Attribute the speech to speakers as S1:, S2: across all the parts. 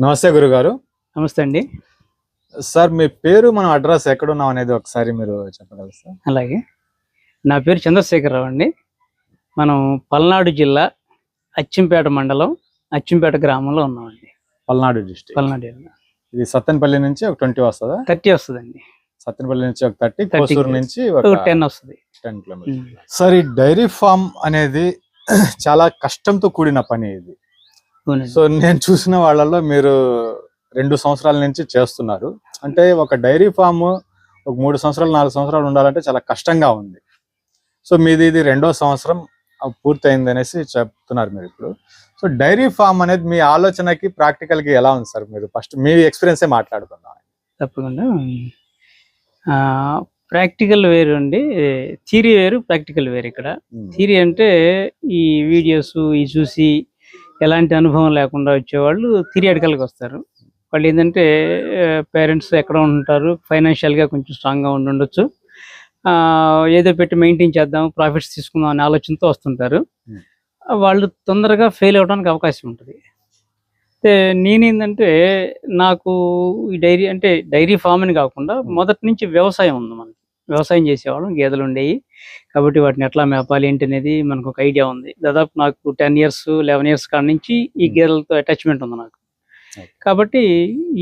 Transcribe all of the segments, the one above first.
S1: నమస్తే గురుగారు.
S2: నమస్తే అండి.
S1: సార్ మీ పేరు మనం అడ్రస్ ఎక్కడున్నాం అనేది ఒకసారి మీరు చెప్పగలరు సార్?
S2: అలాగే. నా పేరు చంద్రశేఖరరావు అండి. మనం పల్నాడు జిల్లా అచ్చింపేట మండలం అచ్చింపేట గ్రామంలో ఉన్నామండి.
S1: పల్నాడు డిస్ట్రిక్ట్.
S2: పల్నాడు జిల్లా.
S1: ఇది సత్తెనపల్లి నుంచి ఒక ట్వంటీ వస్తుందా?
S2: థర్టీ వస్తుందండి.
S1: సత్తెనపల్లి నుంచి ఒక థర్టీ
S2: 30
S1: కోసూరు నుంచి
S2: ఒక టెన్ వస్తుంది.
S1: Ten kilometres. సార్ ఈ డైరీ ఫామ్ అనేది చాలా కష్టంతో కూడిన పని ఇది. సో నేను చూసిన వాళ్ళలో మీరు రెండు సంవత్సరాల నుంచి చేస్తున్నారు. అంటే ఒక డైరీ ఫామ్ ఒక మూడు సంవత్సరాలు నాలుగు సంవత్సరాలు ఉండాలంటే చాలా కష్టంగా ఉంది. సో మీది ఇది రెండో సంవత్సరం పూర్తయింది అనేసి చెప్తున్నారు మీరు ఇప్పుడు. సో డైరీ ఫామ్ అనేది మీ ఆలోచనకి ప్రాక్టికల్కి ఎలా ఉంది సార్ మీరు? ఫస్ట్ మీ ఎక్స్పీరియన్సే మాట్లాడుకుందాం.
S2: తప్పకుండా. ప్రాక్టికల్ వేరు అండి. థీరీ వేరు ప్రాక్టికల్ వేరు ఇక్కడ. థీరీ అంటే ఈ వీడియోస్ ఈ చూసి ఎలాంటి అనుభవం లేకుండా వచ్చేవాళ్ళు థిరియాటికల్గా వస్తారు. వాళ్ళు ఏంటంటే పేరెంట్స్ ఎక్కడ ఉంటారు ఫైనాన్షియల్గా కొంచెం స్ట్రాంగ్గా ఉండి ఉండొచ్చు ఆ, ఏదో పెట్టి మెయింటైన్ చేద్దాం ప్రాఫిట్స్ తీసుకుందాం అనే ఆలోచనతో వస్తుంటారు.
S1: Hmm.
S2: వాళ్ళు తొందరగా ఫెయిల్ అవడానికి అవకాశం ఉంటుంది. అయితే నేనేంటంటే నాకు ఈ డైరీ అంటే డైరీ ఫామ్ అని కాకుండా మొదటి నుంచి వ్యవసాయం ఉంది మనకి. వ్యవసాయం చేసేవాళ్ళం గేదెలు ఉండేవి. కాబట్టి వాటిని ఎట్లా మేపాలి ఏంటి అనేది మనకు ఒక ఐడియా ఉంది. దాదాపు నాకు టెన్ ఇయర్స్ లెవెన్ ఇయర్స్ కాడ నుంచి ఈ. గేదెలతో అటాచ్మెంట్ ఉంది నాకు. కాబట్టి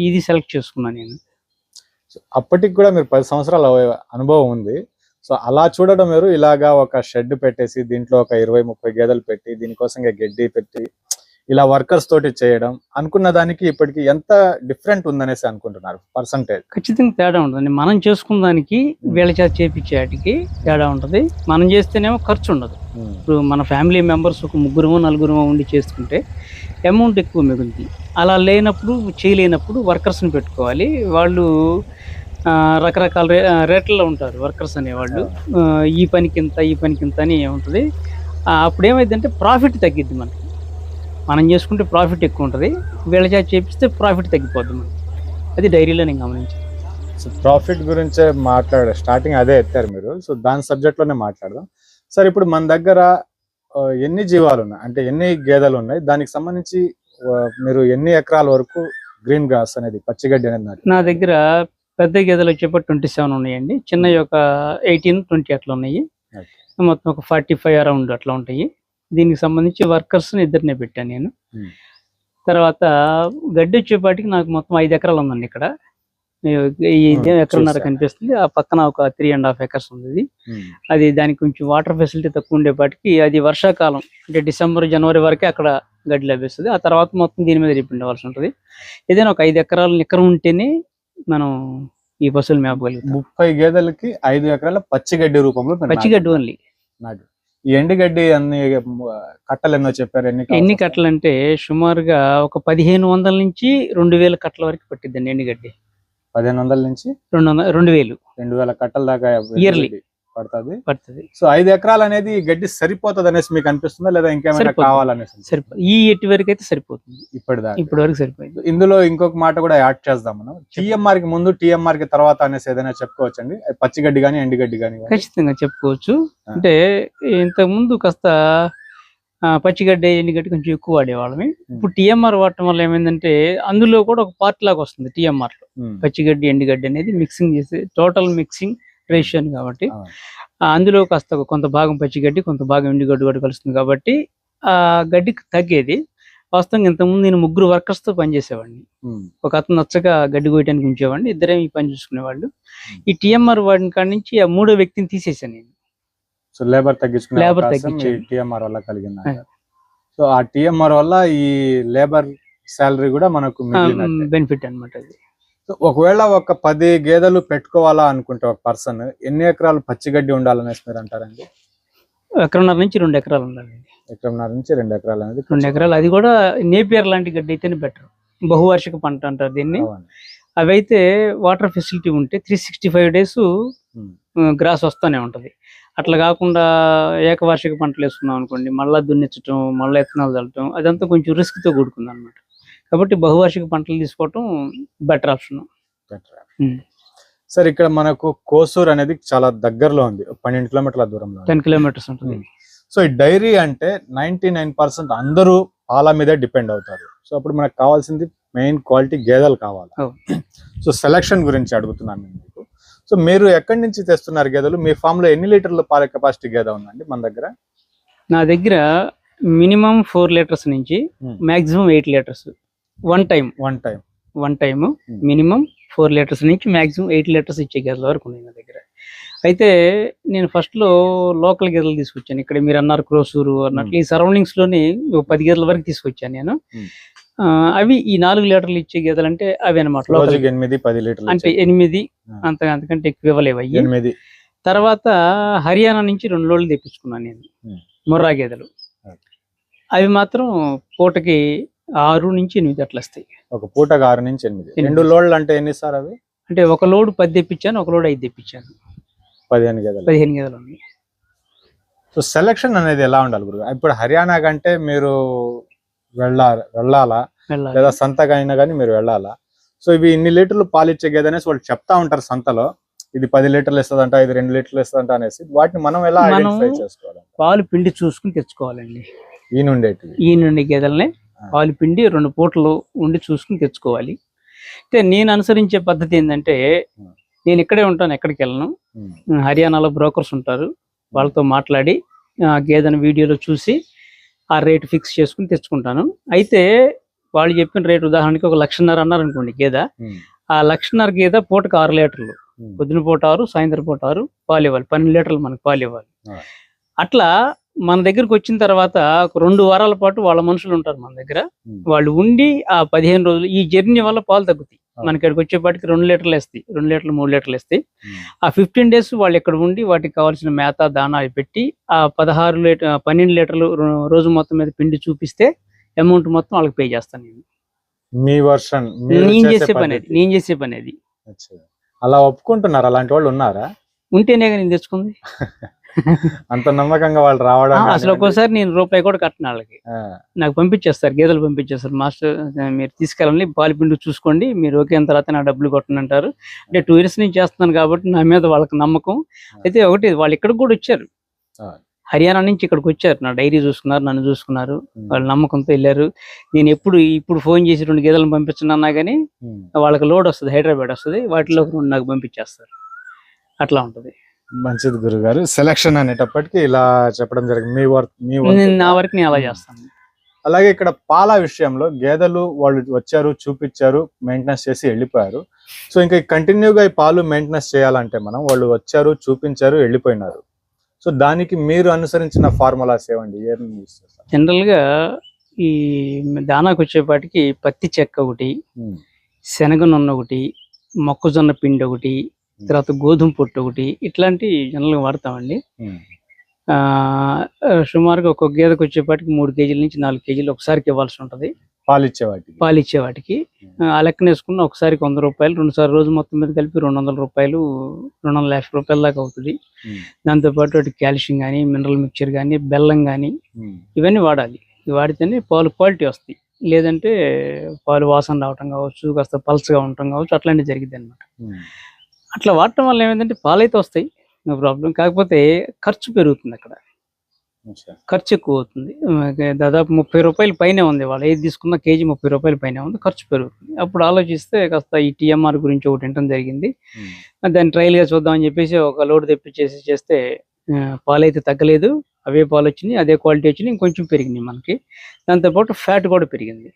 S2: ఇది సెలెక్ట్ చేసుకున్నాను నేను.
S1: అప్పటికి కూడా మీరు పది సంవత్సరాల అనుభవం ఉంది. సో అలా చూడడం వేరు. ఇలాగా ఒక షెడ్ పెట్టేసి దీంట్లో ఒక ఇరవై ముప్పై గేదెలు పెట్టి దీనికోసం గడ్డి పెట్టి ఇలా వర్కర్స్ తోటి చేయడం అనుకున్న దానికి ఇప్పటికి ఎంత డిఫరెంట్ ఉందనేసి అనుకుంటున్నారు? పర్సంటేజ్
S2: ఖచ్చితంగా తేడా ఉంటుంది మనం చేసుకున్న దానికి వీళ్ళ చేత చేపించేటికి తేడా ఉంటుంది. మనం చేస్తేనేమో ఖర్చు ఉండదు. ఇప్పుడు మన ఫ్యామిలీ మెంబర్స్ ఒక ముగ్గురు నలుగురు ఉండి చేసుకుంటే అమౌంట్ ఎక్కువ మిగులుతుంది. అలా లేనప్పుడు చేయలేనప్పుడు వర్కర్స్ని పెట్టుకోవాలి. వాళ్ళు రకరకాల రే రేట్లలో ఉంటారు వర్కర్స్ అనేవాళ్ళు. ఈ పనికి ఇంత ఈ పనికి ఇంత అని ఉంటుంది అప్పుడు ఏమైందంటే ప్రాఫిట్ తగ్గిద్ది మనకి. మనం చేసుకుంటే ప్రాఫిట్ ఎక్కువ ఉంటుంది. వీళ్ళ చేత చేపిస్తే ప్రాఫిట్ తగ్గిపోద్ది మనకి. అది డైరీలో నేను గమనించాను
S1: సో ప్రాఫిట్ గురించే మాట్లాడ స్టార్టింగ్ అదే ఎత్తారు మీరు. సో దాని సబ్జెక్ట్లోనే మాట్లాడదాం. సార్ ఇప్పుడు మన దగ్గర ఎన్ని జీవాలు ఉన్నాయి? అంటే ఎన్ని గేదెలు ఉన్నాయి? దానికి సంబంధించి మీరు ఎన్ని ఎకరాల వరకు గ్రీన్ గ్రాస్ అనేది పచ్చిగడ్డి అనేది?
S2: నా దగ్గర పెద్ద గేదెలు వచ్చేప్పుడు ట్వంటీ సెవెన్ ఉన్నాయండి. చిన్నవి ఒక ఎయిటీన్ ట్వంటీ అట్లా ఉన్నాయి. మొత్తం ఒక ఫార్టీ ఫైవ్ అరౌండ్ అట్లా ఉంటాయి. దీనికి సంబంధించి వర్కర్స్ ఇద్దరినే పెట్టాను నేను. తర్వాత గడ్డి వచ్చేపాటికి నాకు మొత్తం ఐదు ఎకరాలు ఉందండి ఇక్కడ. ఎకరన్నర. కనిపిస్తుంది. ఆ పక్కన ఒక త్రీ అండ్ హాఫ్ ఎకర్స్ ఉంది. అది దానికి కొంచెం వాటర్ ఫెసిలిటీ తక్కువ ఉండేపాటికి అది వర్షాకాలం అంటే డిసెంబర్ జనవరి వరకే అక్కడ గడ్డి లభిస్తుంది. ఆ తర్వాత మొత్తం దీని మీద డిపెండ్ అవ్వాల్సి ఉంటుంది. ఏదైనా ఒక ఐదు ఎకరాలు నిక్కర ఉంటేనే మనం ఈ పశువులు మేపగలుగుతాం.
S1: ముప్పై గేదెలకి ఐదు ఎకరాల పచ్చిగడ్డి రూపంలో
S2: పచ్చిగడ్డి ఓన్లీ
S1: ఈ ఎండుగడ్డి అన్ని కట్టలు ఎన్నో చెప్పారు ఎన్ని
S2: ఎన్ని? కట్టలు అంటే సుమారుగా ఒక పదిహేను వందల నుంచి రెండు వేల కట్టల వరకు పట్టిద్దండి ఎండుగడ్డి
S1: పదిహేను వందల నుంచి
S2: రెండు వందల రెండు వేలు
S1: రెండు వేల కట్టల దాకా
S2: Yearly.
S1: పడుతుంది.
S2: పడుతుంది.
S1: సో ఐదు ఎకరాలు అనేది గడ్డి సరిపోతుంది అనేసి మీకు అనిపిస్తుందా? లేదా ఇంకేమైనా. కావాలనేసి?
S2: ఈ ఎట్టి వరకు అయితే సరిపోతుంది.
S1: ఇప్పటిదాకా.
S2: ఇప్పటి వరకు సరిపోయింది.
S1: ఇందులో ఇంకొక మాట కూడా యాడ్ చేద్దాం మనం. టిఎంఆర్కి ముందు టిఎంఆర్కి తర్వాత అనేసి ఏదైనా చెప్పుకోవచ్చండి. పచ్చిగడ్డి కానీ ఎండుగడ్డి కానీ
S2: ఖచ్చితంగా చెప్పుకోవచ్చు. అంటే ఇంతకు ముందు కాస్త పచ్చిగడ్డి ఎండుగడ్డి కొంచెం ఎక్కువ వాడేవాళ్ళమి ఇప్పుడు టీఎంఆర్ వాడటం వల్ల ఏమైందంటే అందులో కూడా ఒక పార్ట్ లాగా వస్తుంది టీఎంఆర్లో పచ్చిగడ్డి ఎండుగడ్డి అనేది మిక్సింగ్ చేసి టోటల్ మిక్సింగ్ రేషియో కాబట్టి. అందులో కాస్త కొంత భాగం పచ్చిగడ్డి కొంత భాగం ఎండుగడ్డి కూడా కలుస్తుంది కాబట్టి ఆ గడ్డికి తగ్గేది. వాస్తవంగా ఇంతకుముందు నేను ముగ్గురు workers తో పనిచేసేవాడిని ఒక అతను నచ్చగా గడ్డి కోయడానికి ఉంచేవాడిని ఇద్దరే ఈ పని చూసుకునేవాళ్ళు. ఈ టీఎంఆర్ వాడిన కాడి నుంచి ఆ మూడో వ్యక్తిని తీసేసాను నేను.
S1: సో లేబర్ తగ్గించుకునే
S2: తగ్గించారు.
S1: టిఎంఆర్ వల్ల కలిగింది. సో ఆ టిఎంఆర్ వల్ల ఈ లేబర్ శాలరీ కూడా మనకు.
S2: బెనిఫిట్ అన్నమాట అది.
S1: ఒకవేళ ఒక పది గేదెలు పెట్టుకోవాలా అనుకుంటే ఒక పర్సన్ ఎన్ని ఎకరాలు పచ్చిగడ్డి ఉండాలనేసి మీరు అంటారండి?
S2: ఎకరన్నర నుంచి రెండు ఎకరాలు ఉండాలండి.
S1: ఎకరంన్నర నుంచి రెండు ఎకరాలు అనేది
S2: రెండు ఎకరాలు. అది కూడా నేపియర్ లాంటి గడ్డి అయితేనే బెటర్ బహువార్షిక పంట అంటారు దీన్ని. అవి అయితే వాటర్ ఫెసిలిటీ ఉంటే three sixty five days. Grass వస్తూనే ఉంటది. అట్లా కాకుండా ఏకవార్షిక పంటలు వేసుకున్నాం అనుకోండి మళ్ళా దున్నిచ్చటం మళ్ళీ ఎత్తనాలు చల్లటం అదంతా కొంచెం రిస్క్తో కూడుకుంది అనమాట కాబట్టి బహువార్షిక పంటలు తీసుకోవటం బెటర్ ఆప్షన్.
S1: సార్ ఇక్కడ మనకు కోసూర్ అనేది చాలా దగ్గరలో ఉంది పన్నెండు కిలోమీటర్ల దూరంలో.
S2: టెన్ కిలోమీటర్స్ ఉంటుంది.
S1: సో ఈ డైరీ అంటే నైన్టీ అందరూ పాల మీదే డిపెండ్ అవుతారు సో అప్పుడు మనకు కావాల్సింది మెయిన్ క్వాలిటీ గేదెలు కావాలి. సో సెలక్షన్ గురించి అడుగుతున్నాను నేను మీకు సో మీరు ఎక్కడి నుంచి తెస్తున్నారు గేదెలు మీ ఫామ్లో ఎన్ని లీటర్ల పాల కెపాసిటీ గేదె ఉందండి మన దగ్గర
S2: నా దగ్గర మినిమం ఫోర్ లీటర్స్ నుంచి
S1: Hmm.
S2: Maximum eight litres one time
S1: one time
S2: one time
S1: Hmm.
S2: Minimum four litres నుంచి మాక్సిమం ఎయిట్ లీటర్స్ ఇచ్చే గేదెల వరకు ఉన్నాయి నా దగ్గర. అయితే నేను first లో లోకల్ గేదెలు తీసుకొచ్చాను. ఇక్కడ మీరు అన్నారు క్రోసూరు అన్నట్లు. ఈ సరౌండింగ్స్లోని ఒక పది గేదెల వరకు తీసుకొచ్చాను నేను.
S1: Hmm.
S2: అవి ఈ నాలుగు లీటర్లు ఇచ్చే గేదెలు అంటే అవి అనమాట
S1: ఎనిమిది పది లీటర్లు
S2: అంటే ఎనిమిది
S1: Hmm.
S2: అంత అంతకంటే ఎక్కువ ఇవ్వలేవు అయ్యి.
S1: ఎనిమిది.
S2: తర్వాత హర్యానా నుంచి రెండు రోజులు తెప్పించుకున్నాను నేను.
S1: Hmm.
S2: ముర్రా గేదెలు. అవి మాత్రం పూటకి ఆరు నుంచి ఎనిమిది అట్లా వస్తాయి.
S1: ఒక పూటకు ఆరు నుంచి ఎనిమిది. రెండు లోడ్లు అంటే ఎన్ని సార్ అవి?
S2: అంటే ఒక లోడ్ పది తెప్పించాను ఒక లోడ్ ఐదు తెప్పించాను.
S1: పదిహేను గేదెలు.
S2: పదిహేను గేదెలు ఉన్నాయి.
S1: సో సెలక్షన్ అనేది ఎలా ఉండాలి గురు ఇప్పుడు హర్యానా కంటే మీరు వెళ్ళాలి వెళ్ళాలా? లేదా సంతగా అయినా కానీ మీరు వెళ్ళాలా? సో ఇవి ఇన్ని లీటర్లు పాలు ఇచ్చే గేదె అనేసి వాళ్ళు చెప్తా ఉంటారు సంతలో. ఇది పది లీటర్లు ఇస్తుందంట ఇది రెండు లీటర్లు ఇస్తుందంట అనేసి. వాటిని మనం ఎలా ఐడెంటిఫై చేసుకోవాలి?
S2: పాలు పిండి చూసుకుని తెచ్చుకోవాలండి.
S1: ఈ
S2: నుండి గేదెల్ని పాలు పిండి రెండు పూటలు ఉండి చూసుకుని తెచ్చుకోవాలి. అయితే నేను అనుసరించే పద్ధతి ఏంటంటే. నేను ఇక్కడే ఉంటాను ఎక్కడికి వెళ్ళను. హర్యానాలో బ్రోకర్స్ ఉంటారు. వాళ్ళతో మాట్లాడి గేదెను వీడియోలో చూసి ఆ రేట్ ఫిక్స్ చేసుకుని తెచ్చుకుంటాను. అయితే వాళ్ళు చెప్పిన రేట్ ఉదాహరణకి ఒక లక్షన్నర అన్నారు అనుకోండి గేదె ఆ లక్షన్నర గేదె పూటకు ఆరు లీటర్లు. పొద్దున పూట ఆరు సాయంత్రం పూట ఆరు పాలు ఇవ్వాలి. పన్నెండు లీటర్లు మనకు పాలు ఇవ్వాలి. అట్లా మన దగ్గరకు వచ్చిన తర్వాత ఒక రెండు వారాల పాటు వాళ్ళ మనుషులు ఉంటారు మన దగ్గర. వాళ్ళు ఉండి ఆ పదిహేను రోజులు ఈ జర్నీ వల్ల పాలు తగ్గుతాయి. మనకి ఇక్కడికి వచ్చేపాటికి రెండు లీటర్లు వేస్తాయి రెండు లీటర్లు మూడు లీటర్లు వేస్తాయి. ఆ ఫిఫ్టీన్ డేస్ వాళ్ళు ఇక్కడ ఉండి వాటికి కావాల్సిన మేత దానా పెట్టి ఆ పదహారు లీటర్ పన్నెండు లీటర్లు రోజు మొత్తం మీద పిండి చూపిస్తే అమౌంట్ మొత్తం వాళ్ళకి పే చేస్తాను నేను.
S1: మీ వర్షన్
S2: నేను చేసే పని అది నేను చేసే పని అది.
S1: అలా ఒప్పుకుంటున్నారు అలాంటి వాళ్ళు ఉన్నారా?
S2: ఉంటేనే కానీ తెచ్చుకుంది.
S1: అంత నమ్మకంగా వాళ్ళు రావడం
S2: అసలు ఒక్కోసారి నేను రూపాయి కూడా కట్టను వాళ్ళకి. నాకు పంపించేస్తారు గేదెలు పంపించేస్తారు. మాస్టర్ మీరు తీసుకెళ్ళండి పాలు పిండి చూసుకోండి మీరు ఓకే తర్వాత నా డబ్బులు కొట్టండి అంటారు. అంటే టూ ఇయర్స్ నుంచి చేస్తున్నాను కాబట్టి నా మీద వాళ్ళకి నమ్మకం. అయితే ఒకటి వాళ్ళు ఇక్కడికి కూడా వచ్చారు. హర్యానా నుంచి ఇక్కడికి వచ్చారు. నా డైరీ చూసుకున్నారు నన్ను చూసుకున్నారు. వాళ్ళ నమ్మకంతో వెళ్ళారు. నేను ఎప్పుడు ఇప్పుడు ఫోన్ చేసి రెండు గేదెలను పంపించను అన్నా కానీ. వాళ్ళకి లోడ్ వస్తుంది హైదరాబాద్ వస్తుంది. వాటిలో నాకు పంపించేస్తారు. అట్లా ఉంటుంది.
S1: మంచిది గురుగారు. సెలక్షన్ అనేటప్పటికి ఇలా చెప్పడం జరిగింది. మీ వర్క్ మీ work.
S2: నా వరకు నేను అలా చేస్తాను.
S1: అలాగే ఇక్కడ పాల విషయంలో గేదెలు వాళ్ళు వచ్చారు చూపించారు మెయింటెనెన్స్ చేసి వెళ్ళిపోయారు. సో ఇంకా కంటిన్యూగా ఈ పాలు మెయింటెనెన్స్ చేయాలంటే మనం వాళ్ళు వచ్చారు చూపించారు వెళ్ళిపోయినారు. సో దానికి మీరు అనుసరించిన ఫార్ములాస్ ఏమండి ఏం యూస్ చేస్తారు?
S2: జనరల్గా ఈ దానాకు వచ్చేపాటికి పత్తి చెక్క ఒకటి
S1: ఉమ్,
S2: శనగ నూనె ఒకటి మొక్కజొన్న పిండి ఒకటి తర్వాత గోధుమ పొట్టు ఒకటి ఇట్లాంటి జనరల్గా వాడతామండి. సుమారుగా ఒక్కొక్క గేదెకి వచ్చేపాటికి మూడు కేజీల నుంచి నాలుగు కేజీలు ఒకసారికి ఇవ్వాల్సి ఉంటుంది.
S1: పాలు ఇచ్చే వాటికి.
S2: పాలు ఇచ్చే వాటికి ఆ లెక్కన వేసుకున్న ఒకసారికి వంద రూపాయలు రెండు సార్లు రోజు మొత్తం మీద కలిపి రెండు వందల రూపాయలు రెండు వందల యాభై రూపాయల దాకా అవుతుంది. దాంతోపాటు వాటి కాల్షియం కానీ మినరల్ మిక్చర్ కానీ బెల్లం కానీ ఇవన్నీ వాడాలి. ఇవి వాడితేనే పాలు క్వాలిటీ వస్తాయి. లేదంటే పాలు వాసన రావటం కావచ్చు కాస్త పల్చగా ఉండటం కావచ్చు అట్లాంటివి జరిగింది అనమాట అట్లా వాడటం వల్ల ఏమైందంటే పాలు అయితే వస్తాయి నో ప్రాబ్లం. కాకపోతే ఖర్చు పెరుగుతుంది అక్కడ. ఖర్చు ఎక్కువ అవుతుంది. దాదాపు ముప్పై రూపాయల పైనే ఉంది వాళ్ళు ఏది తీసుకున్న కేజీ ముప్పై రూపాయల పైనే ఉంది ఖర్చు పెరుగుతుంది. అప్పుడు ఆలోచిస్తే కాస్త ఈ టీఎంఆర్ గురించి ఒకటి వినటం జరిగింది. దాన్ని ట్రయల్గా చూద్దామని చెప్పేసి ఒక లోడ్ తెప్పించేసి చేస్తే ఆ, పాలు అయితే తగ్గలేదు. అవే పాలు వచ్చినాయి అదే క్వాలిటీ వచ్చినాయి ఇంకొంచెం పెరిగినాయి మనకి. దాంతోపాటు ఫ్యాట్ కూడా పెరిగింది.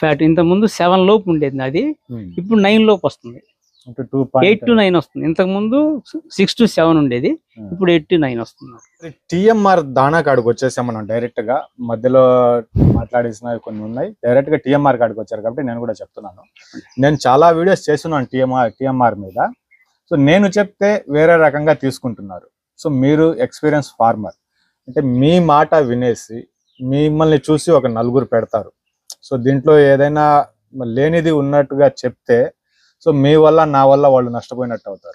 S1: ఫ్యాట్
S2: ఇంత ముందు సెవెన్ లోపు ఉండేది అది ఇప్పుడు నైన్ లోపు వస్తుంది. ఎయిట్ టు నైన్ వస్తుంది. ఇంతకు ముందు సిక్స్ టు సెవెన్ ఉండేది ఇప్పుడు ఎయిట్ టు నైన్ వస్తుంది.
S1: టిఎంఆర్ దానా కాడికి వచ్చేసాం మనం డైరెక్ట్గా మధ్యలో మాట్లాడేసినవి కొన్ని ఉన్నాయి. డైరెక్ట్గా టిఎంఆర్ కాడికి వచ్చారు కాబట్టి నేను కూడా చెప్తున్నాను. నేను చాలా వీడియోస్ చేస్తున్నాను టిఎంఆర్ టిఎంఆర్ మీద. సో నేను చెప్తే వేరే రకంగా తీసుకుంటున్నారు. సో మీరు ఎక్స్పీరియన్స్ ఫార్మర్ అంటే మీ మాట వినేసి మిమ్మల్ని చూసి ఒక నలుగురు పెడతారు. సో దీంట్లో ఏదైనా లేనిది ఉన్నట్టుగా చెప్తే సో మీ వల్ల నా వల్ల వాళ్ళు నష్టపోయినట్టు అవుతారు.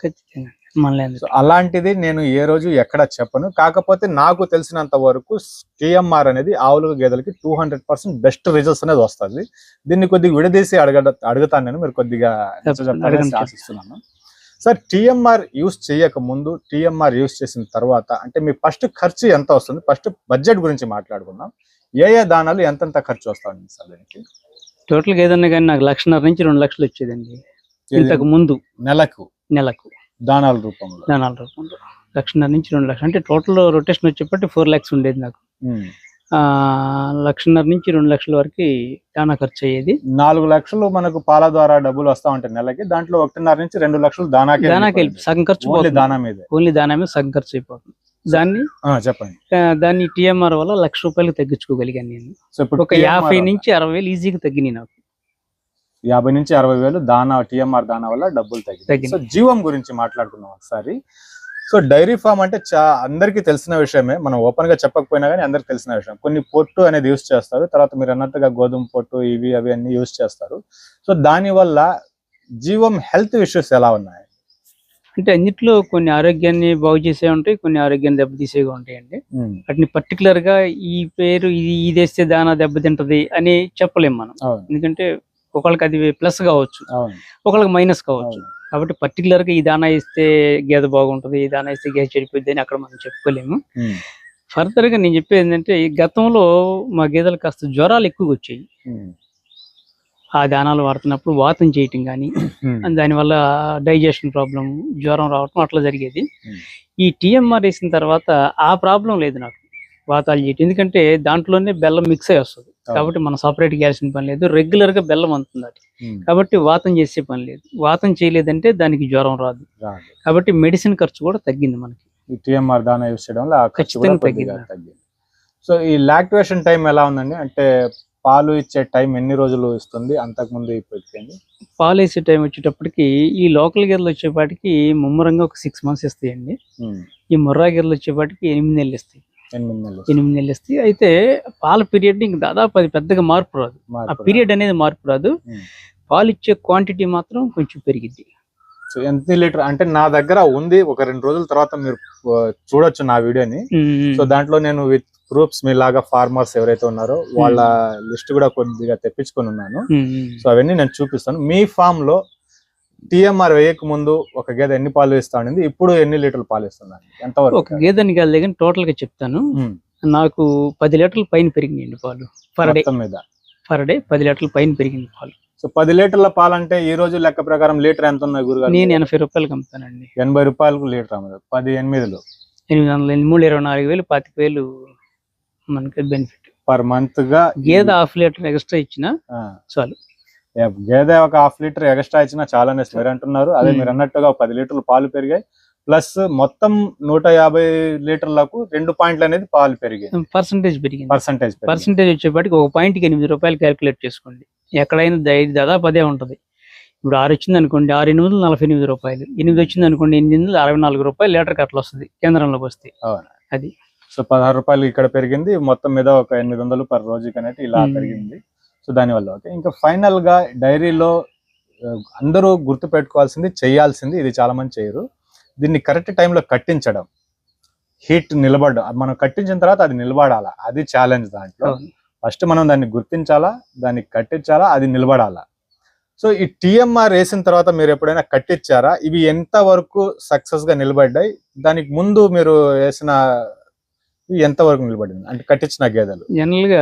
S1: సో అలాంటిది నేను ఏ రోజు ఎక్కడ చెప్పను. కాకపోతే నాకు తెలిసినంత వరకు టిఎంఆర్ అనేది ఆవులు గేదెలకి two hundred percent best results అనేది వస్తుంది. దీన్ని కొద్దిగా విడదీసి అడగ అడుగుతాను నేను. మీరు కొద్దిగా ఆశిస్తున్నాను. సార్ టిఎంఆర్ యూస్ చేయక ముందు టిఎంఆర్ యూస్ చేసిన తర్వాత అంటే మీ ఫస్ట్ ఖర్చు ఎంత వస్తుంది? ఫస్ట్ బడ్జెట్ గురించి మాట్లాడుకుందాం. ఏ ఏ దానాలు ఎంతెంత ఖర్చు వస్తుంది సార్ దీనికి?
S2: టోటల్గా ఏదన్నా కానీ నాకు లక్షన్నర నుంచి రెండు లక్షలు వచ్చేదండి. ఇంతకు ముందు.
S1: నెలకు.
S2: నెలకు.
S1: దానాల రూపంలో.
S2: దానాల రూపంలో. లక్షన్నర నుంచి రెండు లక్షలు అంటే టోటల్ రొటేషన్ వచ్చేప్పటి ఫోర్ ల్యాక్స్ ఉండేది నాకు. లక్షన్నర నుంచి రెండు లక్షల వరకు దానా ఖర్చు అయ్యేది.
S1: నాలుగు లక్షలు మనకు పాల ద్వారా డబ్బులు వస్తా ఉంటాయి నెలకి. దాంట్లో ఒకటిన్నర నుంచి రెండు లక్షలు దానాకి
S2: దానాకి సగం ఖర్చు.
S1: దానా మీదే.
S2: ఓన్లీ దానా మీద సగం ఖర్చు అయిపోతుంది. దాన్ని
S1: చెప్పండి.
S2: దాన్ని టిఎంఆర్ వల్ల లక్ష రూపాయలు తగ్గించుకోగలిగాను నేను. ఒక యాభై నుంచి అరవై వేలు ఈజీగా తగ్గినాయి నాకు.
S1: యాభై నుంచి అరవై వేలు దానా టిఎంఆర్ దానా వల్ల డబ్బులు తగ్గింది. సో జీవం గురించి మాట్లాడుకుందాం ఒకసారి. సో డైరీ ఫామ్ అంటే చా అందరికీ తెలిసిన విషయమే. మనం ఓపెన్గా చెప్పకపోయినా కానీ అందరికి తెలిసిన విషయం. కొన్ని పొట్టు అనేది యూస్ చేస్తారు. తర్వాత మీరు అన్నట్టుగా గోధుమ పొట్టు ఇవి అవి అన్ని యూస్ చేస్తారు. సో దాని వల్ల జీవం హెల్త్ ఇష్యూస్ ఎలా ఉన్నాయి?
S2: అంటే అన్నిట్లో కొన్ని ఆరోగ్యాన్ని బాగు చేసే ఉంటాయి కొన్ని ఆరోగ్యాన్ని దెబ్బతీసేవి ఉంటాయండి. వాటిని పర్టికులర్గా ఈ పేరు ఇది ఇది వేస్తే దానా దెబ్బతింటది అని చెప్పలేం మనం. ఎందుకంటే ఒకళ్ళకి అది ప్లస్ కావచ్చు ఒకళ్ళకి మైనస్ కావచ్చు. కాబట్టి పర్టికులర్గా ఈ దానా ఇస్తే గేదె బాగుంటది ఈ దానా ఇస్తే గేదె చెడిపోద్ది అని అక్కడ మనం చెప్పుకోలేము. ఫర్దర్గా నేను చెప్పేది ఏంటంటే ఈ గతంలో మా గేదెలు కాస్త జ్వరాలు ఎక్కువగా వచ్చాయి. ఆ దానాలు వాడుతున్నప్పుడు వాతం చేయటం కానీ. దానివల్ల డైజెషన్ ప్రాబ్లం జ్వరం రావటం అట్లా జరిగేది. ఈ టిఎంఆర్ వేసిన తర్వాత ఆ ప్రాబ్లం లేదు నాకు వాతాలు చేయటం. ఎందుకంటే దాంట్లోనే బెల్లం మిక్స్ అయ్యి వస్తుంది. కాబట్టి మనం సపరేట్ చేయాల్సిన పని లేదు. రెగ్యులర్గా బెల్లం అందుతుంది అది. కాబట్టి వాతం చేసే పని లేదు. వాతం చేయలేదంటే దానికి జ్వరం రాదు. కాబట్టి మెడిసిన్ ఖర్చు కూడా తగ్గింది మనకి.
S1: ఈ టిఎంఆర్ దానా యూస్ చేయడం
S2: తగ్గింది.
S1: సో ఈ లాక్టివేషన్ టైం ఎలా ఉందండి? అంటే పాలు ఇచ్చే టైం ఎన్ని రోజులు ఇస్తుంది? అంతకు ముందు ఇప్పటికండి
S2: పాలు వేసే టైం వచ్చేటప్పటికి ఈ లోకల్ గేదెలు వచ్చేపాటికి ముమ్మరంగా ఒక సిక్స్ మంత్స్ ఇస్తాయండి. ఈ ముర్రా గేదెలు వచ్చేపాటికి ఎనిమిది నెలలు ఇస్తాయి.
S1: ఎనిమిది నెలలు
S2: ఇస్తాయి అయితే పాల పీరియడ్ ఇంక దాదాపు అది పెద్దగా మార్పు రాదు. ఆ పీరియడ్ అనేది మార్పు రాదు. పాలు ఇచ్చే క్వాంటిటీ మాత్రం కొంచెం పెరిగిద్ది.
S1: సో ఎంత లీటర్? అంటే నా దగ్గర ఉంది ఒక రెండు రోజుల తర్వాత మీరు చూడొచ్చు నా వీడియోని. సో దాంట్లో నేను విత్ ప్రూఫ్స్ మీలాగా ఫార్మర్స్ ఎవరైతే ఉన్నారో వాళ్ళ లిస్ట్ కూడా కొద్దిగా తెప్పించుకొని ఉన్నాను. సో అవన్నీ నేను చూపిస్తాను. మీ ఫామ్లో టిఎంఆర్ వేయక ముందు ఒక గేదె ఎన్ని పాలు ఇస్తా ఉండింది ఇప్పుడు ఎన్ని లీటర్లు పాలు ఇస్తుందండి ఎంతవరకు?
S2: ఒక గేదెని కాదు కానీ టోటల్గా చెప్తాను. నాకు పది లీటర్ల పైన పెరిగినాయండి పాలు పర్ డే.
S1: మీద?
S2: పర్ డే పది లీటర్ల పైన పెరిగింది పాలు.
S1: సో పది లీటర్ల పాలు అంటే ఈ రోజు లెక్క ప్రకారం లీటర్ ఎంత ఉన్నాయి గురుగారు?
S2: నేను ఎనభై రూపాయలకి అమ్ముతానండి.
S1: ఎనభై రూపాయలకు లీటర్ అమ్మదు పది ఎనిమిదిలు?
S2: ఎనిమిది వందల ఎనిమిది మూడు ఇరవై నాలుగు వేలు పాతిక వేలు మనకి బెనిఫిట్
S1: పర్ మంత్గా
S2: గేదె హాఫ్ లీటర్ ఎక్స్ట్రా ఇచ్చినా చాలు.
S1: గేదె ఒక హాఫ్ లీటర్ ఎక్స్ట్రా ఇచ్చినా చాలా మీరు అంటున్నారు. అదే. మీరు అన్నట్టుగా పది లీటర్లు పాలు పెరిగాయి. ప్లస్ మొత్తం నూట యాభై లీటర్లకు రెండు పాయింట్లు అనేది పాలు పెరిగాయి.
S2: పర్సంటేజ్ పెరిగింది.
S1: పర్సంటేజ్
S2: పర్సంటేజ్ వచ్చేపాటికి ఒక పాయింట్కి ఎనిమిది రూపాయలు క్యాలిక్యులేట్ చేసుకోండి. ఎక్కడైనా దాదాపు అదే ఉంటుంది. ఇప్పుడు ఆరు వచ్చింది అనుకోండి ఆరు ఎనిమిది వందలు నలభై ఎనిమిది రూపాయలు. ఎనిమిది వచ్చింది అనుకోండి ఎనిమిది వందలు అరవై నాలుగు రూపాయలు లీటర్ అట్లా వస్తుంది కేంద్రంలోకి వస్తే. అది.
S1: సో పదహారు రూపాయలు ఇక్కడ పెరిగింది. మొత్తం మీద ఒక ఎనిమిది వందలు పర్ రోజుకి అనేది ఇలా. పెరిగింది. సో దానివల్ల ఓకే? ఇంకా ఫైనల్గా డైరీలో అందరూ గుర్తు పెట్టుకోవాల్సింది చేయాల్సింది ఇది చాలా మంది చేయరు. దీన్ని కరెక్ట్ టైంలో కట్టించడం. హీట్ నిలబడడం. మనం కట్టించిన తర్వాత అది నిలబడాలా? అది ఛాలెంజ్ దాంట్లో. ఫస్ట్ మనం దాన్ని గుర్తించాలా? దాన్ని కట్టించాలా? అది నిలబడాలా? సో ఈ టిఎంఆర్ వేసిన తర్వాత మీరు ఎప్పుడైనా కట్టించారా? ఇవి ఎంత వరకు సక్సెస్గా నిలబడ్డాయి? దానికి ముందు మీరు వేసిన ఎంత వరకు నిలబడింది? అంటే కట్టించిన గేదెలు?
S2: జనరల్గా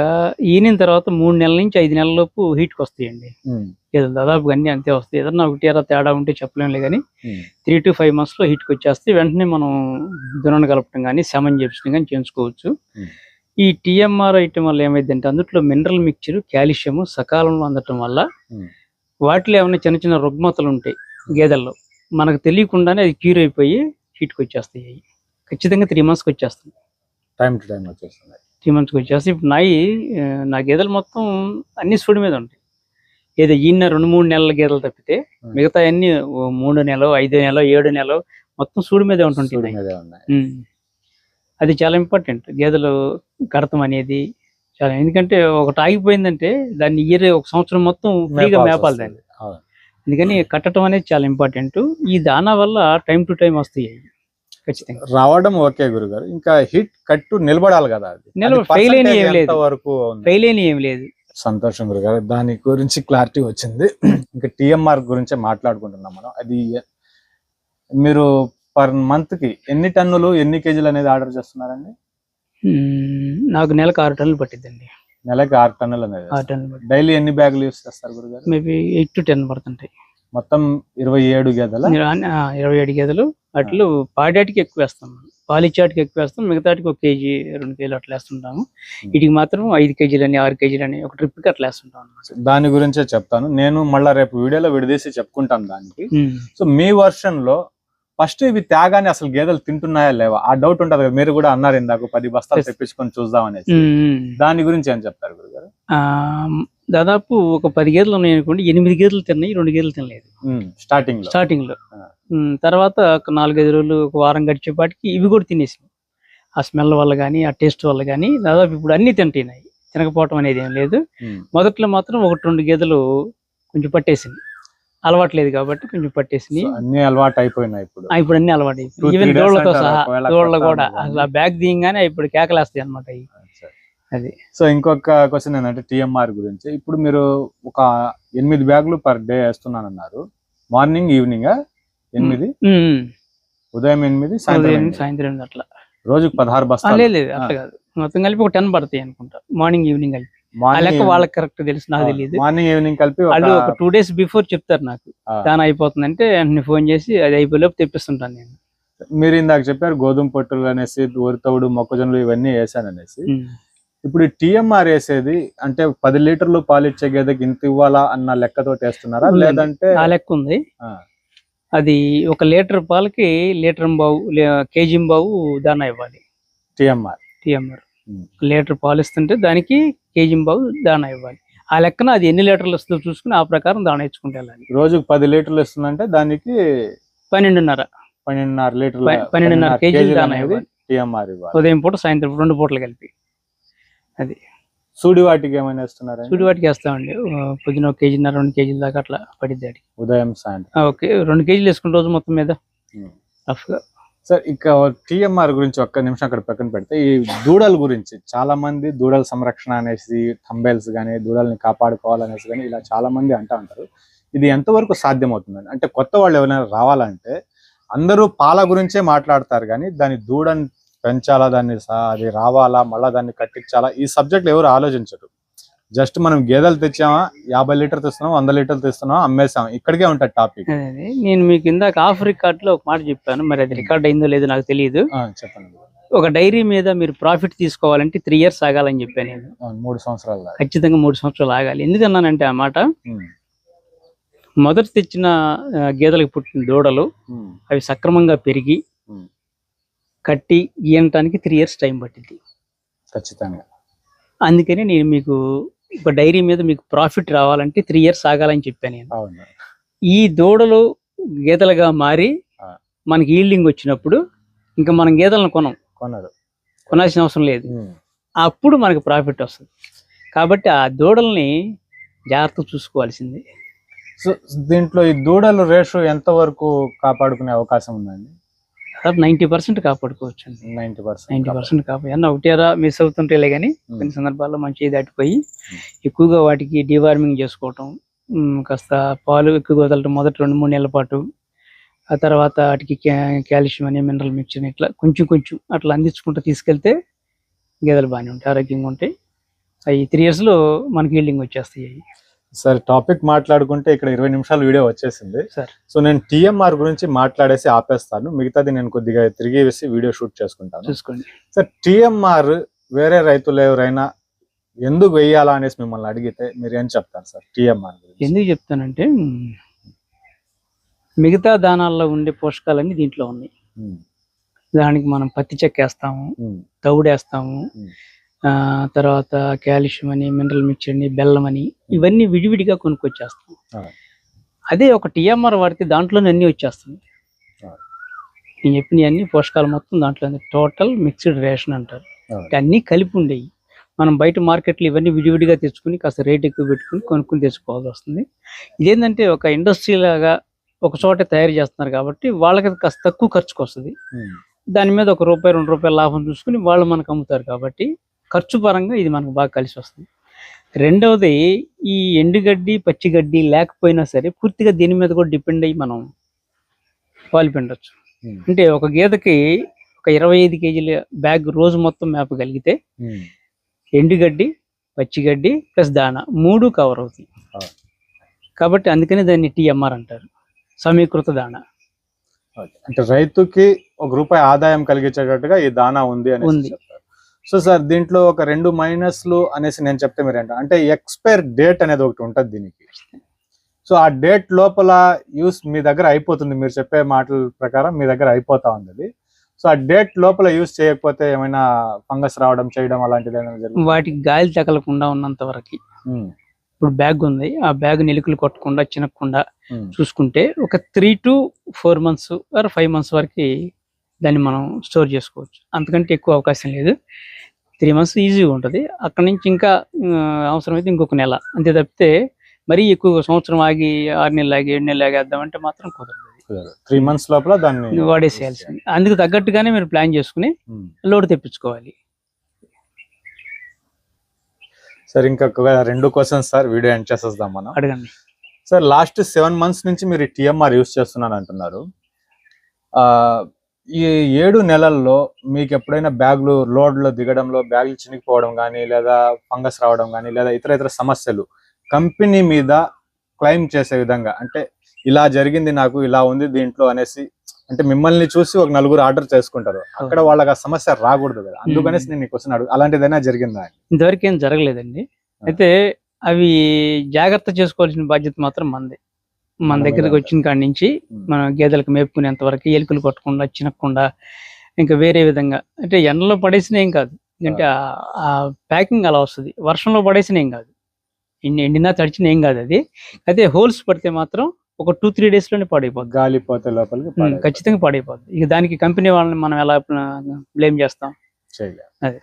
S2: ఈనిన తర్వాత మూడు నెలల నుంచి ఐదు నెలల లోపు హీట్కి వస్తాయండి ఏదో దాదాపు అన్ని అంతే వస్తాయి. ఏదన్నా ఒకటి అరా తేడా ఉంటే చెప్పలేంలే కానీ త్రీ టు ఫైవ్ మంత్స్లో హీట్కి వచ్చేస్తే వెంటనే మనం దునను కలపడం కానీ శమన్ చేపించడం కానీ చేయించుకోవచ్చు. ఈ టిఎంఆర్ ఐటమ్ వల్ల ఏమైందంటే అందులో మినరల్ మిక్చర్ కాల్షియం సకాలంలో అందటం వల్ల. వాటిలో ఏమైనా చిన్న చిన్న రుగ్మతలు ఉంటాయి గేదెల్లో. మనకు తెలియకుండానే అది క్యూర్ అయిపోయి హీట్కి వచ్చేస్తాయి. ఖచ్చితంగా త్రీ మంత్స్కి వచ్చేస్తాయి.
S1: టైం టు టైం వచ్చేస్తుంది
S2: త్రీ మంత్స్కి వచ్చేసి ఇప్పుడు నాయి నా గేదెలు మొత్తం అన్ని సూడి మీద ఉంటాయి ఏదో ఈయన రెండు మూడు నెలల గేదెలు తప్పితే. మిగతా అన్ని మూడు నెలలో ఐదు నెలలో ఏడు నెలలో మొత్తం సూడి మీదే ఉంటుంటాయి. అది చాలా ఇంపార్టెంట్ గేదెలు కడతం అనేది చాలా ఎందుకంటే ఒకటి ఆగిపోయిందంటే దాన్ని ఇయర్ ఒక సంవత్సరం మొత్తం ఫ్రీగా మేపాలి. దాన్ని. అందుకని కట్టడం అనేది చాలా ఇంపార్టెంట్ ఈ దానా వల్ల టైం టు టైం వస్తాయి. ఖచ్చితంగా.
S1: రావడం ఓకే గురుగారు. ఇంకా హిట్ కట్టు నిలబడాలి కదా అది.
S2: నిలబ- అయిన
S1: percentage
S2: ఏం లేదు.
S1: ఎంత వరకు ఉంది?
S2: ఫెయిల్ అయిన ఏం లేదు.
S1: సంతోషం గురుగారు. దాని గురించి క్లారిటీ వచ్చింది. ఇంకా టిఎంఆర్ గురించే మాట్లాడుకుంటున్నాం మనం. అది మీరు పర్ మంత్కి ఎన్ని టన్నులు ఎన్ని కేజీలు అనేది ఆర్డర్ చేస్తున్నారండి?
S2: నాకు నెలకు ఆరు టన్నులు పట్టిద్దండి.
S1: నెలకి ఆరు టన్నులు అనేది డైలీ ఎన్ని బ్యాగులు యూస్ చేస్తారు గురుగారు?
S2: మేబీ ఎయిట్ టు టెన్ పడుతుంటాయి.
S1: మొత్తం ఇరవై ఏడు గేదెల?
S2: ఇరవై ఏడు గేదెలు. అట్లు పాడాటికి ఎక్కువ వేస్తాం. పాలిచ్చాటికి ఎక్కువ వేస్తాం. మిగతాటికి ఒక కేజీ రెండు కేజీలు అట్లా వేస్తుంటాము. వీటికి మాత్రం ఐదు కేజీలని ఆరు కేజీలని ఒక ట్రిప్కి అట్లా వేస్తుంటాం
S1: దాని గురించే చెప్తాను. నేను మళ్ళా రేపు వీడియోలో విడదీసి చెప్పుకుంటాను దానికి. సో మీ వర్షన్లో ఫస్ట్ ఇవి త్యాగాన్ని అసలు గేదెలు తింటున్నాయా లేవా? ఆ డౌట్ ఉంటది కదా మీరు కూడా అన్నారు ఇందాక పది బస్తాలు. తెప్పించుకొని చూద్దాం అనేసి. దాని గురించి ఏం చెప్తారు గురుగారు?
S2: ఆ, దాదాపు ఒక పది గేదెలు ఉన్నాయి అనుకోండి ఎనిమిది గేదెలు తిన్నాయి రెండు గేదెలు తినలేదు.
S1: స్టార్టింగ్
S2: స్టార్టింగ్లో. తర్వాత ఒక నాలుగైదు రోజులు ఒక వారం గడిచేపాటికి ఇవి కూడా తినేసి ఆ స్మెల్ వల్ల కానీ ఆ టేస్ట్ వల్ల కానీ దాదాపు ఇప్పుడు అన్ని తింటున్నాయి. తినకపోవటం అనేది ఏం లేదు. మొదట్లో మాత్రం ఒకటి రెండు గేదెలు కొంచెం పట్టేసింది. అలవాట్లేదు కాబట్టి కొంచెం పట్టేసింది
S1: సో అన్ని అలవాటు అయిపోయినాయి ఇప్పుడు
S2: ఇప్పుడు అన్ని అలవాటు
S1: Two,
S2: ఈవెన్
S1: దోళ్ళతో?
S2: సహా
S1: కొడతా
S2: కూడా అసలు ఆ బ్యాగ్ దిగంగానే ఇప్పుడు కేకలేస్తాయి అనమాట అది.
S1: సో ఇంకొక క్వశ్చన్ ఏంటంటే టిఎంఆర్ గురించి. ఇప్పుడు మీరు ఒక ఎనిమిది బ్యాగులు పర్ డే వేస్తున్నాను అన్నారు మార్నింగ్ ఈవినింగ్ ఎనిమిది. ఉదయం ఎనిమిది సాయంత్రం.
S2: సాయంత్రం అట్లా.
S1: రోజుకు పదహారు బస్తాలు.
S2: లేదు లేదు అట్లా కాదు. మొత్తం కలిపి ఒక టెన్ పడతాయి అనుకుంటా. మార్నింగ్ ఈవినింగ్ కలిపి. లెక్క వాళ్ళకి కరెక్ట్ తెలుసు నాకు తెలియదు
S1: మార్నింగ్ ఈవినింగ్ కలిపి ఒక-
S2: వాళ్ళు ఒక టూ డేస్ బిఫోర్ చెప్తారు నాకు. దాని అయిపోతుందంటే వెంటనే ఫోన్ చేసి అది అయిపోయేలోపు తెప్పిస్తుంటాను నేను.
S1: మీరు ఇందాక చెప్పారు గోధుమ పొట్టులు అనేసి ఊరితవుడు మొక్కజొన్నలు ఇవన్నీ వేసాను అనేసి. ఇప్పుడు టిఎంఆర్ వేసేది అంటే పది లీటర్లు పాలు ఇచ్చే గేదెకి ఇంత ఇవ్వాలా అన్న లెక్కతో వేస్తున్నారా. లేదంటే
S2: ఆ లెక్క ఉంది. అది ఒక లీటర్ పాలకి లీటర్ బావు కేజీ బావు దానా ఇవ్వాలి.
S1: టిఎంఆర్.
S2: టీఎంఆర్. లీటర్ పాలు ఇస్తుంటే దానికి కేజీ బావు దానా ఇవ్వాలి. ఆ లెక్కన అది ఎన్ని లీటర్లు వస్తుందో చూసుకుని ఆ ప్రకారం దానా ఇచ్చుకుంటే వెళ్ళాలి
S1: రోజుకు పది లీటర్లు ఇస్తుందంటే దానికి
S2: పన్నెండున్నర.
S1: పన్నెండున్నర లీటర్లు
S2: పన్నెండున్నర కేజీలు దానా ఇవ్వాలి.
S1: టిఎంఆర్ ఇవ్వాలి.
S2: ఉదయం పూట సాయంత్రం రెండు పూటలు కలిపి. అది.
S1: సూడి వాటికి ఏమైనా ఇస్తున్నారా
S2: చూడు వాటికి వేస్తామండి. పొద్దున ఒక కేజీన్నర రెండు కేజీల దాకా అట్లా పడిద్ది
S1: ఉదయం సాయంత్రం.
S2: ఓకే. రెండు కేజీలు వేసుకున్న రోజు మొత్తం మీద. రఫ్గా.
S1: సార్ ఇక టిఎంఆర్ గురించి ఒక్క నిమిషం అక్కడ పక్కన పెడితే ఈ దూడల గురించి చాలా మంది దూడల సంరక్షణ అనేసి థంబెల్స్ కానీ దూడల్ని కాపాడుకోవాలనేసి కానీ ఇలా చాలా మంది అంటా ఉంటారు. ఇది ఎంతవరకు సాధ్యమవుతుందని అంటే కొత్త వాళ్ళు ఎవరైనా రావాలంటే అందరూ పాల గురించే మాట్లాడతారు కానీ దాని దూడని పెంచాలా దాన్ని అది రావాలా మళ్ళా దాన్ని కట్టించాలా ఈ సబ్జెక్ట్ ఎవరు ఆలోచించరు. జస్ట్ మనం గేదెలు తెచ్చామా యాభై లీటర్ తెస్తున్నాం వంద లీటర్లు తెస్తున్నాం అమ్మేసాం ఇక్కడికే ఉంటుంది టాపిక్.
S2: నేను మీకు ఇందాక ఆఫ్ రికార్డ్లో ఒక మాట చెప్పాను. మరి అది రికార్డ్ అయిందో లేదో నాకు తెలియదు
S1: చెప్పండి.
S2: ఒక డైరీ మీద మీరు ప్రాఫిట్ తీసుకోవాలంటే త్రీ ఇయర్స్ ఆగాలని చెప్పాను నేను.
S1: మూడు సంవత్సరాల.
S2: ఖచ్చితంగా మూడు సంవత్సరాలు ఆగాలి. ఎందుకన్నానంటే ఆ మాట మొదట తెచ్చిన గేదెలకు పుట్టిన దూడలు అవి సక్రమంగా పెరిగి. కట్టి గీయటానికి త్రీ ఇయర్స్ టైం పట్టింది
S1: ఖచ్చితంగా.
S2: అందుకని నేను మీకు ఒక డైరీ మీద మీకు ప్రాఫిట్ రావాలంటే త్రీ ఇయర్స్ ఆగాలని చెప్పాను నేను. ఈ దూడలు గేదెలుగా మారి. మనకి ఈల్డింగ్ వచ్చినప్పుడు ఇంకా మనం గేదెలను కొనం.
S1: కొనరు.
S2: కొనాల్సిన అవసరం లేదు. అప్పుడు మనకి ప్రాఫిట్ వస్తుంది. కాబట్టి ఆ దూడల్ని జాగ్రత్తగా చూసుకోవాల్సింది.
S1: సో దీంట్లో ఈ దూడల రేషియో ఎంత వరకు కాపాడుకునే అవకాశం ఉందండి?
S2: దాదాపు నైంటీ పర్సెంట్ కాపాడుకోవచ్చు అండి
S1: నైన్టీ
S2: నైంటీ
S1: పర్సెంట్
S2: పర్సెంట్ కాపాడు అన్న ఒకటేరా మిస్ అవుతుంటేలే కానీ కొన్ని సందర్భాల్లో మంచి దాటిపోయి ఎక్కువగా వాటికి డివార్మింగ్ చేసుకోవటం కాస్త పాలు ఎక్కువగా వదలటం మొదటి రెండు మూడు నెలల పాటు ఆ తర్వాత వాటికి కాల్షియం అని మినరల్ మిక్చర్ ఇట్లా కొంచెం కొంచెం అట్లా అందించుకుంటూ తీసుకెళ్తే గేదెలు బాగానే ఉంటాయి ఆరోగ్యంగా ఉంటాయి. అవి త్రీ ఇయర్స్లో మనకి హీల్డింగ్ వచ్చేస్తాయి అవి.
S1: సరే టాపిక్ మాట్లాడుకుంటే ఇక్కడ ఇరవై నిమిషాల వీడియో వచ్చేసింది.
S2: సరే.
S1: సో నేను టిఎంఆర్ గురించి మాట్లాడేసి ఆపేస్తాను. మిగతాది నేను కొద్దిగా తిరిగి వేసి వీడియో షూట్ చేసుకుంటాను.
S2: చూసుకోండి.
S1: సార్ టిఎంఆర్ వేరే రైతులు ఎవరైనా ఎందుకు వెయ్యాలా అనేసి మిమ్మల్ని అడిగితే మీరు ఏం చెప్తారు సార్ టిఎంఆర్ గురించి?
S2: ఎందుకు చెప్తానంటే మిగతా దానాల్లో ఉండే పోషకాలన్నీ దీంట్లో ఉన్నాయి. దానికి మనం పత్తి చెక్క వేస్తాము తర్వాత కాల్షియం అని మినరల్ మిక్చర్ అని బెల్లం అని ఇవన్నీ విడివిడిగా కొనుక్కొచ్చేస్తాం. అదే ఒక టిఎంఆర్ వాడితే దాంట్లోనే అన్ని వచ్చేస్తుంది. నేను చెప్పిన అన్ని పోషకాలు మొత్తం దాంట్లో టోటల్ మిక్స్డ్ రేషన్ అంటారు. అన్ని కలిపి ఉండేవి. మనం బయట మార్కెట్లో ఇవన్నీ విడివిడిగా తెచ్చుకుని కాస్త రేట్ ఎక్కువ పెట్టుకుని కొనుక్కుని తెచ్చుకోవాల్సి వస్తుంది. ఇదేంటంటే ఒక ఇండస్ట్రీ లాగా ఒక చోట తయారు చేస్తున్నారు కాబట్టి వాళ్ళకి కాస్త తక్కువ ఖర్చుకు వస్తుంది దాని మీద ఒక రూపాయి రెండు రూపాయల లాభం చూసుకుని వాళ్ళు మనకు అమ్ముతారు కాబట్టి ఖర్చు పరంగా ఇది మనకు బాగా కలిసి వస్తుంది రెండవది ఈ ఎండుగడ్డి పచ్చిగడ్డి లేకపోయినా సరే పూర్తిగా దీని మీద కూడా డిపెండ్ అయ్యి మనం పాలు పిండొచ్చు. అంటే ఒక గేదెకి ఒక ఇరవై ఐదు కేజీల బ్యాగ్ రోజు మొత్తం మేపగలిగితే
S1: ఉమ్,
S2: ఎండుగడ్డి పచ్చిగడ్డి ప్లస్ దాన మూడు కవర్ అవుతాయి. కాబట్టి అందుకనే దాన్ని టిఎంఆర్ అంటారు. సమీకృత దాన.
S1: అంటే రైతుకి ఒక రూపాయి ఆదాయం కలిగించేటట్టుగా ఈ దానా ఉంది అని
S2: ఉంది.
S1: సో సార్ దీంట్లో ఒక రెండు మైనస్లు అనేసి నేను చెప్తే మీరు ఏంటంటే అంటే ఎక్స్పైర్ డేట్ అనేది ఒకటి ఉంటుంది దీనికి. సో ఆ డేట్ లోపల యూస్ మీ దగ్గర అయిపోతుంది మీరు చెప్పే మాటల ప్రకారం మీ దగ్గర అయిపోతా ఉంది అది. సో ఆ డేట్ లోపల యూస్ చేయకపోతే ఏమైనా ఫంగస్ రావడం చేయడం అలాంటిది ఏమైనా జరుగుతుంది?
S2: వాటికి గాలి తగలకుండా ఉన్నంత వరకు. ఇప్పుడు బ్యాగ్ ఉంది ఆ బ్యాగ్ నిలుకలు కొట్టకుండా చినకుండా చూసుకుంటే ఒక three to four months or five months వరకు దాన్ని మనం స్టోర్ చేసుకోవచ్చు. అంతకంటే ఎక్కువ అవకాశం లేదు. త్రీ మంత్స్ ఈజీగా ఉంటుంది. అక్కడ నుంచి ఇంకా అవసరమైతే ఇంకొక నెల. అంతే తప్పితే మరీ ఎక్కువ సంవత్సరం ఆగి ఆరు నెలలు ఆగి ఏడు నెలలు ఆగి వేద్దామంటే మాత్రం కుదరదు
S1: త్రీ మంత్స్ లోపల దాన్ని
S2: వాడేసేయాల్సింది. అందుకు తగ్గట్టుగానే మీరు ప్లాన్ చేసుకుని. లోడ్ తెప్పించుకోవాలి.
S1: సార్ ఇంకా ఒక రెండు క్వశ్చన్స్ సార్ వీడియో ఎండ్ చేసేద్దాం మనం.
S2: అడగండి.
S1: సార్ లాస్ట్ సెవెన్ మంత్స్ నుంచి మీరు టిఎంఆర్ యూస్ చేస్తున్నాను అంటున్నారు ఈ ఏడు నెలల్లో మీకు ఎప్పుడైనా బ్యాగులు లోడ్లో దిగడంలో బ్యాగులు చినిగిపోవడం కానీ లేదా ఫంగస్ రావడం కానీ లేదా ఇతర ఇతర సమస్యలు కంపెనీ మీద క్లెయిమ్ చేసే విధంగా అంటే ఇలా జరిగింది నాకు ఇలా ఉంది దీంట్లో అనేసి అంటే మిమ్మల్ని చూసి ఒక నలుగురు ఆర్డర్ చేసుకుంటారు. అక్కడ వాళ్ళకి ఆ సమస్య రాకూడదు కదా. అందుకనేసి నేను క్వశ్చన్ అడుగు అలాంటిదైనా జరిగిందా?
S2: ఇంతవరకు ఏం జరగలేదండి. అయితే అవి జాగ్రత్త చేసుకోవాల్సిన బాధ్యత మాత్రం మంది. మన దగ్గరికి వచ్చిన కాడి నుంచి. మనం గేదెలకు మేపుకునేంత వరకు ఎలుకలు కొట్టకుండా చినకుండా ఇంకా వేరే విధంగా. అంటే ఎండలో పడేసిన ఏం కాదు. ఎందుకంటే ఆ- ప్యాకింగ్ అలా వస్తుంది. వర్షంలో పడేసిన ఏం కాదు. ఎండి- ఎండినా తడిచిన ఏం కాదు అది. అయితే హోల్స్ పడితే మాత్రం ఒక టూ త్రీ డేస్లోనే పాడైపోద్ది.
S1: గాలి పోతే లోపలికి పాడైపోతుంది.
S2: ఖచ్చితంగా పాడైపోద్ది. ఇక దానికి కంపెనీ వాళ్ళని మనం ఎలా బ్లేమ్ చేస్తాం? అదే.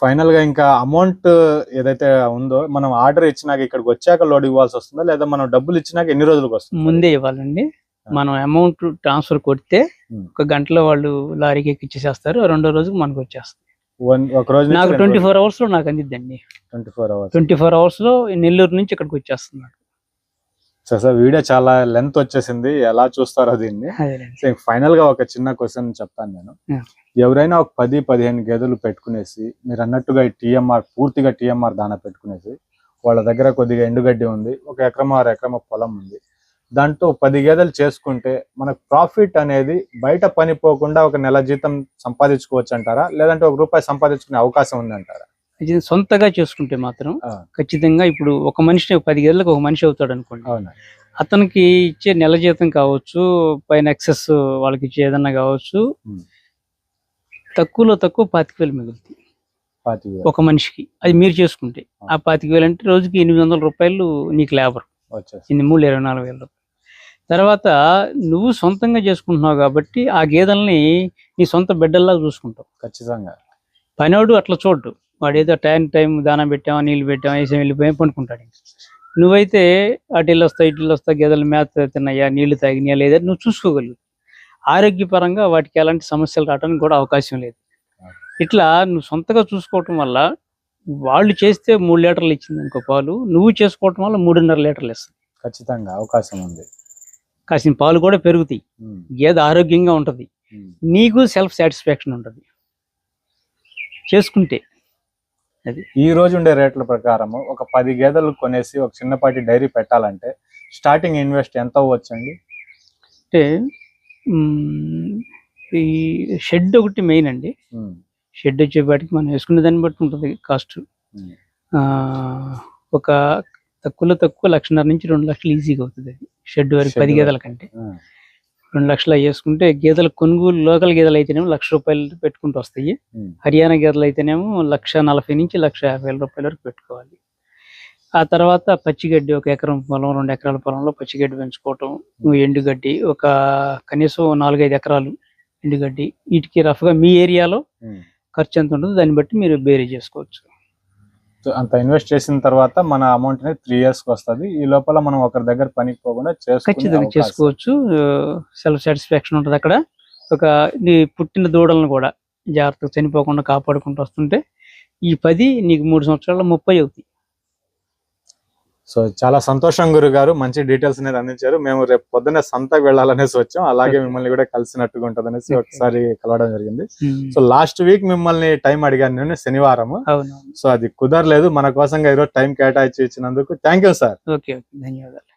S1: ఫైనల్గా ఇంకా అమౌంట్ ఏదైతే ఉందో మనం ఆర్డర్ ఇచ్చినాక ఇక్కడికి వచ్చాక లోడ్ ఇవ్వాల్సి వస్తుందా? లేదా మనం డబ్బులు ఇచ్చినాక ఎన్ని రోజులకు వస్తుంది?
S2: ముందే ఇవ్వాలండి. మనం అమౌంట్ ట్రాన్స్ఫర్ కొడితే. ఒక గంటలో వాళ్ళు లారీకి ఎక్కిచ్చేసేస్తారు రెండో రోజుకి మనకు వచ్చేస్తుంది.
S1: ఒక రోజు
S2: నాకు ట్వంటీ ఫోర్ అవర్స్లో నాకు అందిద్దండి.
S1: Twenty four hours
S2: twenty four అవర్స్లో నెల్లూరు నుంచి ఇక్కడికి వచ్చేస్తుంది నాకు.
S1: సో సార్ వీడియో చాలా లెంత్ వచ్చేసింది. ఎలా చూస్తారో దీన్ని. ఫైనల్గా ఒక చిన్న క్వశ్చన్ చెప్తాను నేను. ఎవరైనా ఒక పది పదిహేను గేదెలు పెట్టుకునేసి మీరు అన్నట్టుగా ఈ టీఎంఆర్ పూర్తిగా టీఎంఆర్ దానా పెట్టుకునేసి వాళ్ళ దగ్గర కొద్దిగా ఎండుగడ్డి ఉంది ఒక ఎకరం ఆరు ఎకరం పొలం ఉంది. దాంట్లో పది గేదెలు చేసుకుంటే మనకు ప్రాఫిట్ అనేది బయట పని పోకుండా ఒక నెల జీతం సంపాదించుకోవచ్చు అంటారా? లేదంటే ఒక రూపాయి సంపాదించుకునే అవకాశం ఉంది అంటారా
S2: ఇది సొంతగా చేసుకుంటే మాత్రం. ఖచ్చితంగా ఇప్పుడు ఒక మనిషి పది గేదెలకు ఒక మనిషి అవుతాడు అనుకోండి. అతనికి ఇచ్చే నెల జీతం కావచ్చు పైన ఎక్సెస్ వాళ్ళకి ఇచ్చే ఏదన్నా కావచ్చు. తక్కువలో తక్కువ పాతిక వేలు మిగులుతాయి. ఒక మనిషికి. అది మీరు చేసుకుంటే. ఆ. పాతిక వేలు అంటే రోజుకి ఎనిమిది వందల రూపాయలు నీకు లేబర్. ఎనిమిది మూడు ఇరవై నాలుగు వేల రూపాయలు. తర్వాత నువ్వు సొంతంగా చేసుకుంటున్నావు కాబట్టి ఆ గేదెల్ని నీ సొంత బిడ్డల్లా చూసుకుంటావు.
S1: ఖచ్చితంగా.
S2: పనివాడు అట్లా చూడ్డు. వాడు ఏదో టైం టైం దానం పెట్టామా నీళ్ళు పెట్టామా వేసాం వెళ్ళిపోయి పండుకుంటాడు. నువ్వైతే అటు ఇల్లు వస్తావు ఇటు ఇల్లు వస్తావు గేదెలు మేత తిన్నాయా నీళ్ళు తాగినాయా లేదా నువ్వు చూసుకోగలవు. ఆరోగ్యపరంగా వాటికి ఎలాంటి సమస్యలు రావడానికి కూడా అవకాశం లేదు. ఇట్లా నువ్వు సొంతగా చూసుకోవటం వల్ల వాళ్ళు చేస్తే మూడు లీటర్లు ఇచ్చింది ఇంకో పాలు నువ్వు చేసుకోవటం వల్ల మూడున్నర లీటర్లు ఇస్తుంది.
S1: ఖచ్చితంగా అవకాశం ఉంది.
S2: కాసిన పాలు కూడా పెరుగుతాయి. గేదె ఆరోగ్యంగా ఉంటది. నీకు సెల్ఫ్ సాటిస్ఫాక్షన్ ఉంటది. చేసుకుంటే.
S1: ఈ రోజు ఉండే రేట్ల ప్రకారం ఒక పది గేదెలు కొనేసి ఒక చిన్నపాటి డైరీ పెట్టాలంటే స్టార్టింగ్ ఇన్వెస్ట్ ఎంత అవ్వచ్చండి?
S2: అంటే ఈ షెడ్ ఒకటి మెయిన్ అండి. షెడ్ వచ్చేపాటికి మనం వేసుకునే దాన్ని బట్టి ఉంటుంది కాస్ట్. ఒక తక్కువలో తక్కువ లక్షన్నర నుంచి రెండు లక్షలు ఈజీగా అవుతుంది షెడ్ వరకు పది. గేదెల కంటే. రెండు లక్షలు వేసుకుంటే గేదెల కొనుగోలు లోకల్ గేదెలు అయితేనేమో లక్ష రూపాయలు పెట్టుకుంటూ వస్తాయి. హర్యానా గేదెలు అయితేనేమో లక్ష నలభై నుంచి లక్ష యాభై వేల రూపాయల వరకు పెట్టుకోవాలి. ఆ తర్వాత పచ్చిగడ్డి ఒక ఎకరం పొలం రెండు ఎకరాల పొలంలో పచ్చిగడ్డి పెంచుకోవటం ఎండుగడ్డి ఒక కనీసం నాలుగైదు ఎకరాలు ఎండుగడ్డి. వీటికి రఫ్గా మీ ఏరియాలో. ఖర్చు ఎంత ఉంటుందో దాన్ని బట్టి మీరు బేరీ చేసుకోవచ్చు.
S1: అంత ఇన్వెస్ట్ చేసిన తర్వాత మన అమౌంట్ అనేది త్రీ ఇయర్స్కి వస్తుంది. ఈ లోపల మనం ఒకరి దగ్గర పనికి పోకుండా
S2: ఖచ్చితంగా. చేసుకోవచ్చు. సెల్ఫ్ సాటిస్ఫాక్షన్ ఉంటుంది అక్కడ. ఒక నీ పుట్టిన దూడలను కూడా జాగ్రత్తగా చనిపోకుండా కాపాడుకుంటూ వస్తుంటే ఈ పది నీకు మూడు సంవత్సరాల్లో ముప్పై అవుతాయి.
S1: సో చాలా సంతోషం గురు గారు మంచి డీటెయిల్స్ అనేది అందించారు. మేము రేపు పొద్దున్నే సంతకు వెళ్ళాలనేసి వచ్చాం. అలాగే. మిమ్మల్ని కూడా కలిసినట్టుగా ఉంటది అనేసి. ఒకసారి కలవడం జరిగింది.
S2: ఉమ్.
S1: సో లాస్ట్ వీక్ మిమ్మల్ని టైం అడిగాను నేను శనివారం సో అది కుదరలేదు. మన కోసంగా ఈరోజు టైం కేటాయించి ఇచ్చినందుకు థ్యాంక్ యూ సార్
S2: ఓకే ధన్యవాదాలు.